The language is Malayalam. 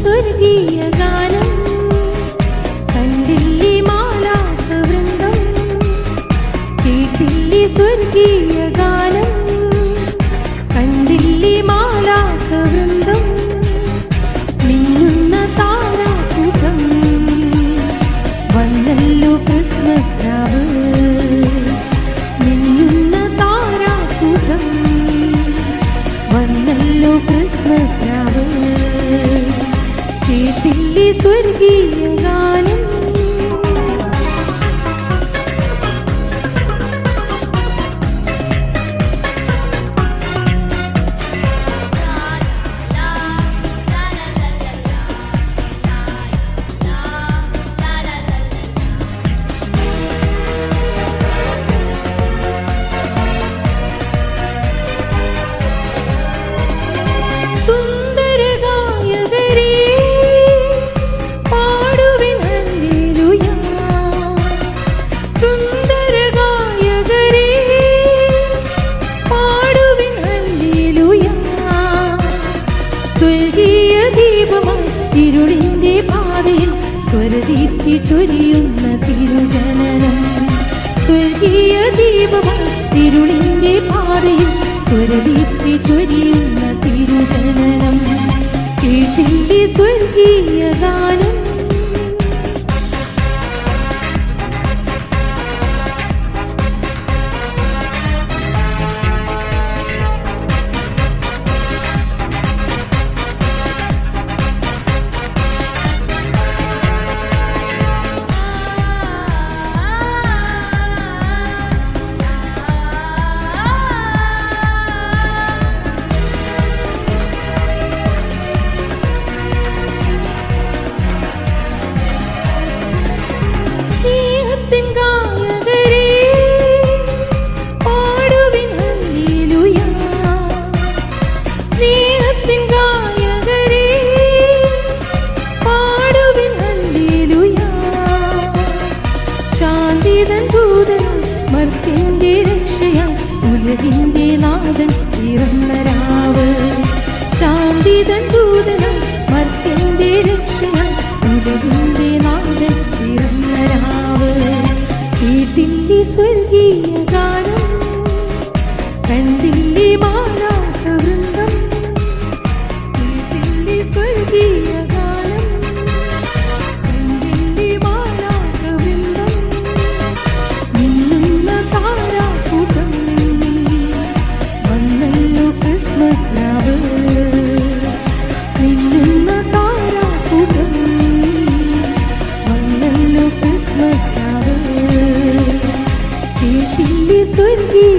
സ്വർഗീയ ഗാനം. കണ്ടില്ലേ മാലാഖ വൃന്ദം. കേട്ടില്ലേ സ്വർഗീയ ഗാനം. കേട്ടില്ലേ സ്വർഗീയ ഇരുളിന്റെ പാതയിൽ സ്വരദീപ്തി ചൊരിയുന്ന തിരുജനനം. സ്വർഗീയ ദീപമായി ഇരുളിന്റെ പാതയിൽ സ്വരദീപ്തി ചൊരിയുന്ന തിരുജനനം. കേട്ടില്ലേ സ്വർഗീയ ഗാനം അറിവിന്റെ നാഥൻ പിറന്ന രാവ്. ശാന്തി തൻ ദൂതനം മർത്തിന്റെ രക്ഷണ അറിവിന്റെ നാഥൻ പിറന്ന രാവ്. കേട്ടില്ലേ സ്വർഗീയ ഗാനം കണ്ടില്ലേ മാറാഹൃന്ദം കേട്ടില്ലേ സ്വർഗീയ সুরগি